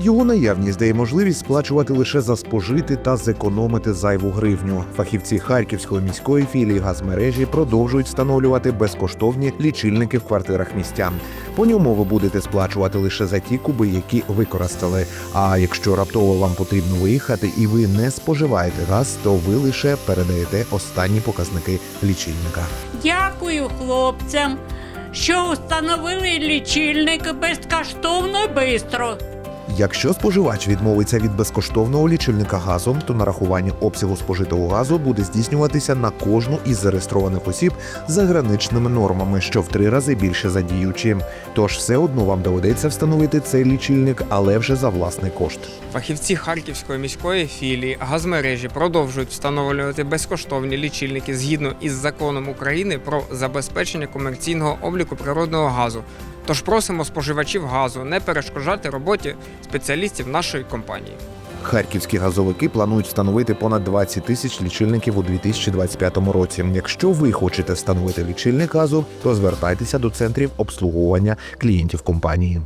Його наявність дає можливість сплачувати лише за спожити та зекономити зайву гривню. Фахівці Харківської міської філії газмережі продовжують встановлювати безкоштовні лічильники в квартирах містян. По ньому ви будете сплачувати лише за ті куби, які використали. А якщо раптово вам потрібно виїхати і ви не споживаєте газ, то ви лише передаєте останні показники лічильника. Дякую хлопцям, що встановили лічильник безкоштовно і швидко. Якщо споживач відмовиться від безкоштовного лічильника газом, то нарахування обсягу спожитого газу буде здійснюватися на кожну із зареєстрованих осіб за граничними нормами, що в три рази більше за діючим. Тож все одно вам доведеться встановити цей лічильник, але вже за власний кошт. Фахівці Харківської міської філії газмережі продовжують встановлювати безкоштовні лічильники згідно із законом України про забезпечення комерційного обліку природного газу. Тож просимо споживачів газу не перешкоджати роботі спеціалістів нашої компанії. Харківські газовики планують встановити понад 20 тисяч лічильників у 2025 році. Якщо ви хочете встановити лічильник газу, то звертайтеся до центрів обслуговування клієнтів компанії.